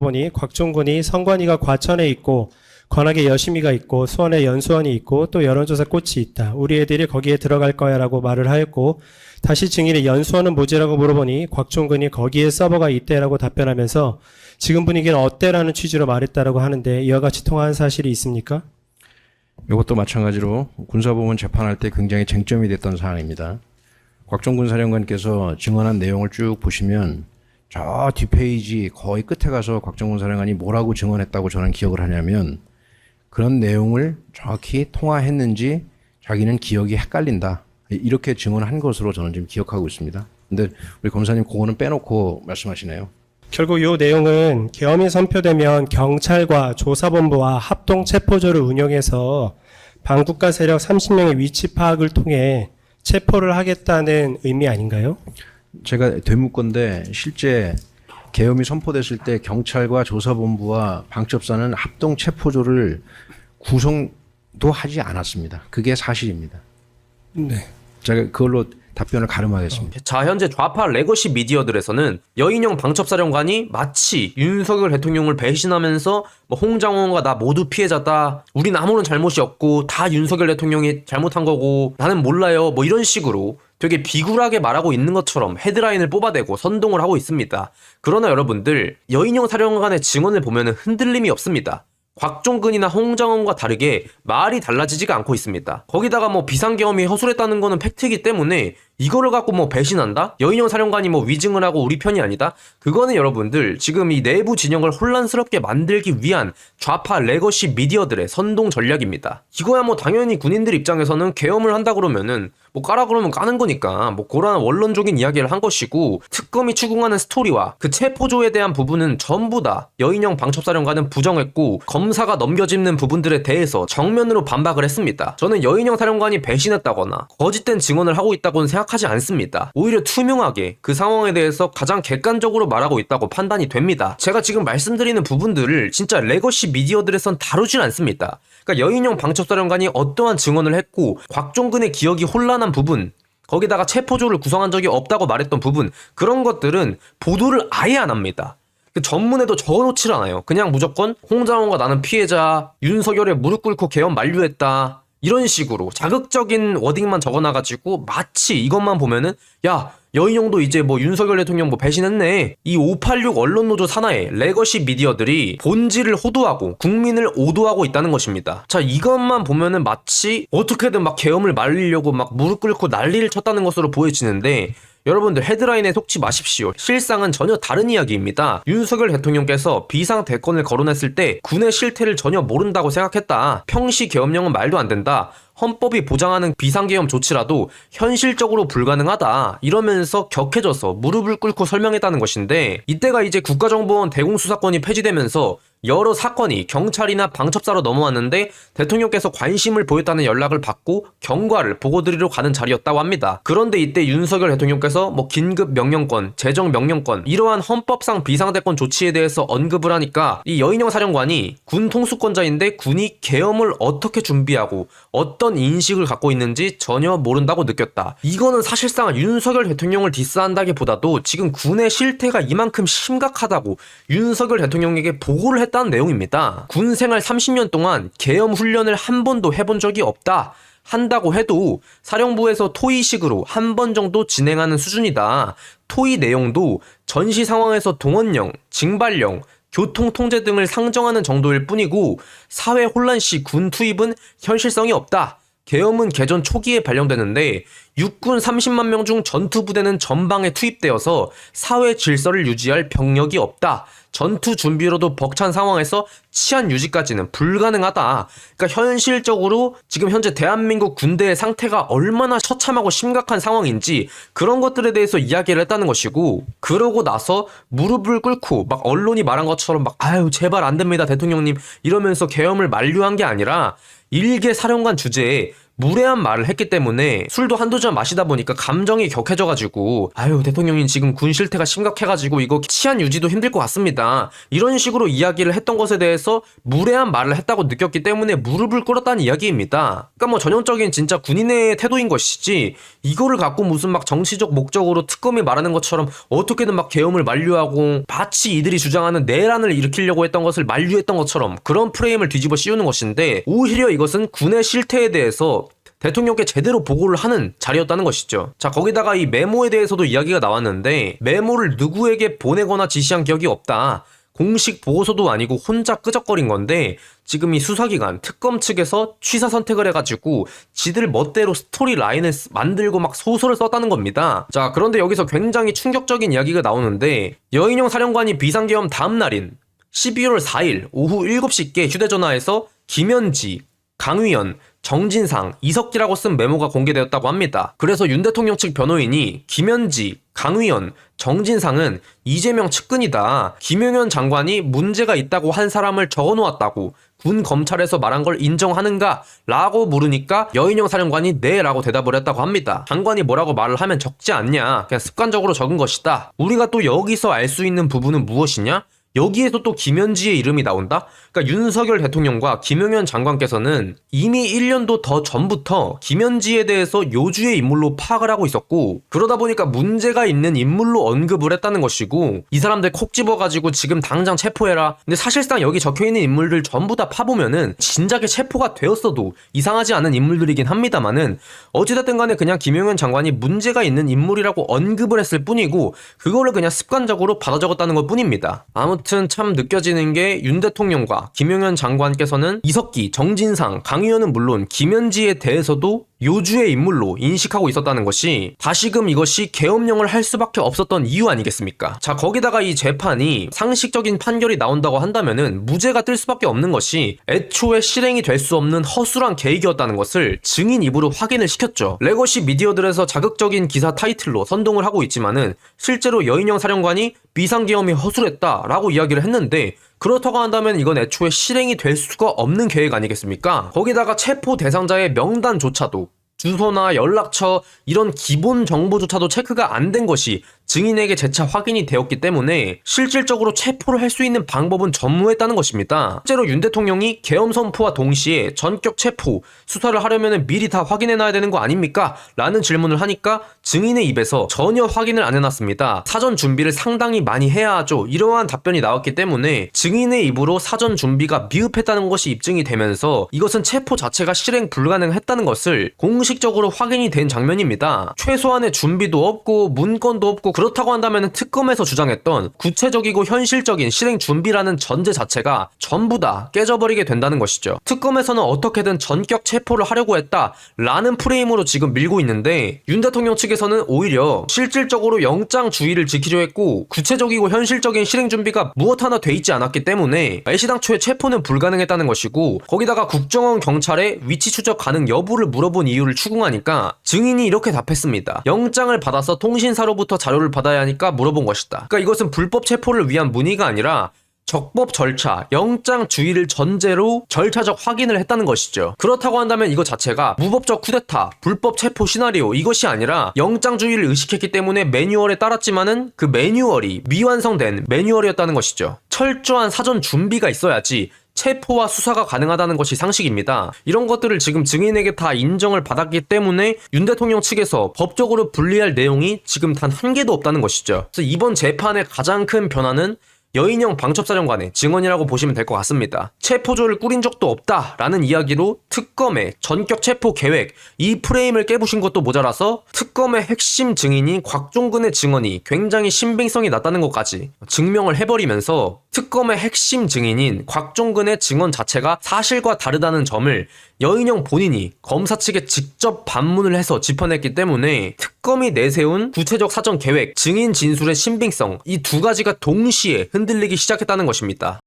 보니 곽종군이 성관이가 과천에 있고 관악에 여심이가 있고 수원에 연수원이 있고 또 여론조사 꽃이 있다. 우리 애들이 거기에 들어갈 거야 라고 말을 하였고 다시 증인이 연수원은 뭐지라고 물어보니 곽종군이 거기에 서버가 있대라고 답변하면서 지금 분위기는 어때라는 취지로 말했다라고 하는데 이와 같이 통화한 사실이 있습니까? 이것도 마찬가지로 군사법원 재판할 때 굉장히 쟁점이 됐던 사안입니다. 곽종군 사령관께서 증언한 내용을 쭉 보시면 저 뒷페이지 거의 끝에 가서 곽종군 사령관이 뭐라고 증언했다고 저는 기억을 하냐면 그런 내용을 정확히 통화했는지 자기는 기억이 헷갈린다. 이렇게 증언한 것으로 저는 지금 기억하고 있습니다. 근데 우리 검사님 그거는 빼놓고 말씀하시네요. 결국 이 내용은 계엄이 선포되면 경찰과 조사본부와 합동 체포조를 운영해서 반국가 세력 30명의 위치 파악을 통해 체포를 하겠다는 의미 아닌가요? 제가 되묻 건데 실제 계엄이 선포됐을 때 경찰과 조사본부와 방첩사는 합동 체포조를 구성도 하지 않았습니다. 그게 사실입니다. 네. 제가 그걸로 답변을 가름하겠습니다. 자, 현재 좌파 레거시 미디어들에서는 여인형 방첩사령관이 마치 윤석열 대통령을 배신하면서 뭐 홍장원과 나 모두 피해자다. 우린 아무런 잘못이 없고 다 윤석열 대통령이 잘못한 거고 나는 몰라요. 뭐 이런 식으로 되게 비굴하게 말하고 있는 것처럼 헤드라인을 뽑아대고 선동을 하고 있습니다. 그러나 여러분들 여인형 사령관의 증언을 보면 흔들림이 없습니다. 곽종근이나 홍장원과 다르게 말이 달라지지가 않고 있습니다. 거기다가 뭐 비상계엄이 허술했다는 거는 팩트이기 때문에 이거를 갖고 뭐 배신한다? 여인형 사령관이 뭐 위증을 하고 우리 편이 아니다? 그거는 여러분들 지금 이 내부 진영을 혼란스럽게 만들기 위한 좌파 레거시 미디어들의 선동 전략입니다. 이거야 뭐 당연히 군인들 입장에서는 계엄을 한다 그러면은 뭐 까라 그러면 까는 거니까 뭐 그런 원론적인 이야기를 한 것이고 특검이 추궁하는 스토리와 그 체포조에 대한 부분은 전부 다 여인형 방첩사령관은 부정했고 검사가 넘겨짚는 부분들에 대해서 정면으로 반박을 했습니다. 저는 여인형 사령관이 배신했다거나 거짓된 증언을 하고 있다고는 생각 하지 않습니다. 오히려 투명하게 그 상황에 대해서 가장 객관적으로 말하고 있다고 판단이 됩니다. 제가 지금 말씀드리는 부분들을 진짜 레거시 미디어들에선 다루질 않습니다. 그러니까 여인형 방첩사령관이 어떠한 증언을 했고 곽종근의 기억이 혼란한 부분 거기다가 체포조를 구성한 적이 없다고 말했던 부분 그런 것들은 보도를 아예 안 합니다. 그 전문에도 적어놓질 않아요. 그냥 무조건 홍장원과 나는 피해자, 윤석열의 무릎 꿇고 개헌 만류했다. 이런 식으로 자극적인 워딩만 적어놔가지고 마치 이것만 보면은 야 여인형도 이제 뭐 윤석열 대통령 뭐 배신했네 이 586 언론노조 산하의 레거시 미디어들이 본질을 호도하고 국민을 오도하고 있다는 것입니다 자 이것만 보면은 마치 어떻게든 막 계엄을 말리려고 막 무릎 꿇고 난리를 쳤다는 것으로 보여지는데 여러분들 헤드라인에 속지 마십시오. 실상은 전혀 다른 이야기입니다. 윤석열 대통령께서 비상 대권을 거론했을 때 군의 실태를 전혀 모른다고 생각했다. 평시 계엄령은 말도 안 된다. 헌법이 보장하는 비상계엄 조치라도 현실적으로 불가능하다 이러면서 격해져서 무릎을 꿇고 설명했다는 것인데 이때가 이제 국가정보원 대공수사권이 폐지되면서 여러 사건이 경찰이나 방첩사로 넘어왔는데 대통령께서 관심을 보였다는 연락을 받고 경과를 보고드리러 가는 자리였다고 합니다. 그런데 이때 윤석열 대통령께서 뭐 긴급 명령권, 재정 명령권 이러한 헌법상 비상대권 조치에 대해서 언급을 하니까 이 여인형 사령관이 군 통수권자인데 군이 계엄을 어떻게 준비하고 어떤 인식을 갖고 있는지 전혀 모른다고 느꼈다. 이거는 사실상 윤석열 대통령을 디스한다기보다도 지금 군의 실태가 이만큼 심각하다고 윤석열 대통령에게 보고를 했다는 내용입니다. 군 생활 30년 동안 계엄 훈련을 한 번도 해본 적이 없다. 한다고 해도 사령부에서 토의식으로 한 번 정도 진행하는 수준이다. 토의 내용도 전시 상황에서 동원령, 징발령, 교통 통제 등을 상정하는 정도일 뿐이고 사회 혼란 시 군 투입은 현실성이 없다. 계엄은 개전 초기에 발령되는데 육군 30만 명 중 전투 부대는 전방에 투입되어서 사회 질서를 유지할 병력이 없다. 전투 준비로도 벅찬 상황에서 치안 유지까지는 불가능하다. 그러니까 현실적으로 지금 현재 대한민국 군대의 상태가 얼마나 처참하고 심각한 상황인지 그런 것들에 대해서 이야기를 했다는 것이고 그러고 나서 무릎을 꿇고 막 언론이 말한 것처럼 막 아유 제발 안 됩니다 대통령님 이러면서 계엄을 만류한 게 아니라 일개 사령관 주제에 무례한 말을 했기 때문에 술도 한두 잔 마시다 보니까 감정이 격해져가지고 아유 대통령님 지금 군 실태가 심각해가지고 이거 치안 유지도 힘들 것 같습니다. 이런 식으로 이야기를 했던 것에 대해서 무례한 말을 했다고 느꼈기 때문에 무릎을 꿇었다는 이야기입니다. 그러니까 뭐 전형적인 진짜 군인의 태도인 것이지 이거를 갖고 무슨 막 정치적 목적으로 특검이 말하는 것처럼 어떻게든 막 계엄을 만류하고 마치 이들이 주장하는 내란을 일으키려고 했던 것을 만류했던 것처럼 그런 프레임을 뒤집어 씌우는 것인데 오히려 이것은 군의 실태에 대해서 대통령께 제대로 보고를 하는 자리였다는 것이죠. 자, 거기다가 이 메모에 대해서도 이야기가 나왔는데 메모를 누구에게 보내거나 지시한 기억이 없다. 공식 보고서도 아니고 혼자 끄적거린 건데 지금 이 수사기관 특검 측에서 취사 선택을 해가지고 지들 멋대로 스토리 라인을 쓰- 만들고 막 소설을 썼다는 겁니다. 자 그런데 여기서 굉장히 충격적인 이야기가 나오는데 여인영 사령관이 비상계엄 다음 날인 12월 4일 오후 7시께 휴대전화에서 김현지, 강위연, 정진상, 이석기라고 쓴 메모가 공개되었다고 합니다. 그래서 윤 대통령 측 변호인이 김현지, 강위연, 정진상은 이재명 측근이다. 김용현 장관이 문제가 있다고 한 사람을 적어 놓았다고 군 검찰에서 말한 걸 인정하는가? 라고 물으니까 여인영 사령관이 네 라고 대답을 했다고 합니다. 장관이 뭐라고 말을 하면 적지 않냐? 그냥 습관적으로 적은 것이다. 우리가 또 여기서 알 수 있는 부분은 무엇이냐? 여기에서 또 김현지의 이름이 나온다? 그러니까 윤석열 대통령과 김용현 장관께서는 이미 1년도 더 전부터 김현지에 대해서 요주의 인물로 파악을 하고 있었고 그러다 보니까 문제가 있는 인물로 언급을 했다는 것이고 이 사람들 콕 집어가지고 지금 당장 체포해라. 근데 사실상 여기 적혀있는 인물들 전부 다 파보면은 진작에 체포가 되었어도 이상하지 않은 인물들이긴 합니다만은 어찌됐든 간에 그냥 김용현 장관이 문제가 있는 인물이라고 언급을 했을 뿐이고 그거를 그냥 습관적으로 받아 적었다는 것 뿐입니다. 아무튼 참 느껴지는 게 윤 대통령과 김용현 장관께서는 이석기, 정진상, 강 의원은 물론 김현지에 대해서도 요주의 인물로 인식하고 있었다는 것이 다시금 이것이 계엄령을 할 수밖에 없었던 이유 아니겠습니까? 자 거기다가 이 재판이 상식적인 판결이 나온다고 한다면은 무죄가 뜰 수밖에 없는 것이 애초에 실행이 될 수 없는 허술한 계획이었다는 것을 증인 입으로 확인을 시켰죠. 레거시 미디어들에서 자극적인 기사 타이틀로 선동을 하고 있지만은 실제로 여인영 사령관이 비상계엄이 허술했다라고 이야기를 했는데 그렇다고 한다면 이건 애초에 실행이 될 수가 없는 계획 아니겠습니까? 거기다가 체포 대상자의 명단조차도 주소나 연락처 이런 기본 정보조차도 체크가 안 된 것이 증인에게 재차 확인이 되었기 때문에 실질적으로 체포를 할 수 있는 방법은 전무했다는 것입니다. 실제로 윤 대통령이 계엄 선포와 동시에 전격 체포 수사를 하려면 미리 다 확인해 놔야 되는 거 아닙니까? 라는 질문을 하니까 증인의 입에서 전혀 확인을 안 해놨습니다. 사전 준비를 상당히 많이 해야 하죠. 이러한 답변이 나왔기 때문에 증인의 입으로 사전 준비가 미흡했다는 것이 입증이 되면서 이것은 체포 자체가 실행 불가능했다는 것을 공식적으로 확인이 된 장면입니다. 최소한의 준비도 없고 문건도 없고 그렇다고 한다면 특검에서 주장했던 구체적이고 현실적인 실행 준비라는 전제 자체가 전부 다 깨져버리게 된다는 것이죠. 특검에서는 어떻게든 전격 체포를 하려고 했다라는 프레임으로 지금 밀고 있는데 윤 대통령 측에서는 오히려 실질적으로 영장 주의를 지키려 했고 구체적이고 현실적인 실행 준비가 무엇 하나 돼 있지 않았기 때문에 애시당초에 체포는 불가능했다는 것이고 거기다가 국정원 경찰에 위치 추적 가능 여부를 물어본 이유를 추궁하니까 증인이 이렇게 답했습니다. 영장을 받아서 통신사로부터 자료를 받아야 하니까 물어본 것이다. 그러니까 이것은 불법 체포를 위한 문의가 아니라 적법 절차, 영장 주의를 전제로 절차적 확인을 했다는 것이죠. 그렇다고 한다면 이거 자체가 무법적 쿠데타, 불법 체포 시나리오 이것이 아니라 영장 주의를 의식했기 때문에 매뉴얼에 따랐지만은 그 매뉴얼이 미완성된 매뉴얼이었다는 것이죠. 철저한 사전 준비가 있어야지 체포와 수사가 가능하다는 것이 상식입니다. 이런 것들을 지금 증인에게 다 인정을 받았기 때문에 윤 대통령 측에서 법적으로 분리할 내용이 지금 단 한 개도 없다는 것이죠. 그래서 이번 재판의 가장 큰 변화는 여인형 방첩사령관의 증언이라고 보시면 될 것 같습니다. 체포조를 꾸린 적도 없다라는 이야기로 특검의 전격 체포 계획 이 프레임을 깨부신 것도 모자라서 특검의 핵심 증인인 곽종근의 증언이 굉장히 신빙성이 낮다는 것까지 증명을 해버리면서 특검의 핵심 증인인 곽종근의 증언 자체가 사실과 다르다는 점을 여인형 본인이 검사 측에 직접 반문을 해서 짚어냈기 때문에 특검이 내세운 구체적 사전 계획, 증인 진술의 신빙성 이 두 가지가 동시에 흔들리기 시작했다는 것입니다.